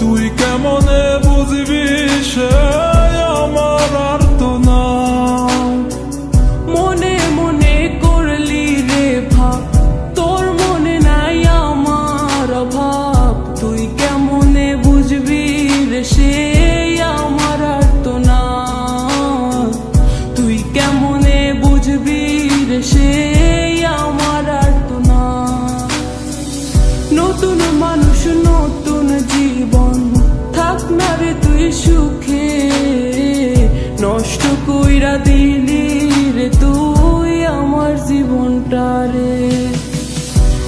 তুই কেমনে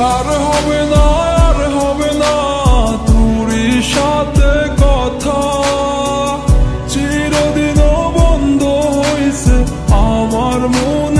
আর হবে না। আর সাথে কথা। চিরদিন বন্ধ হয়েছে আমার মনের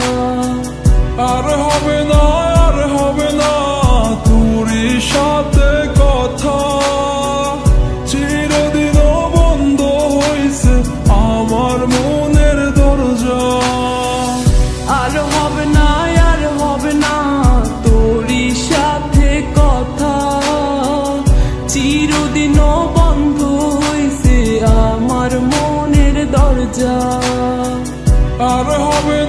মনের আর হবে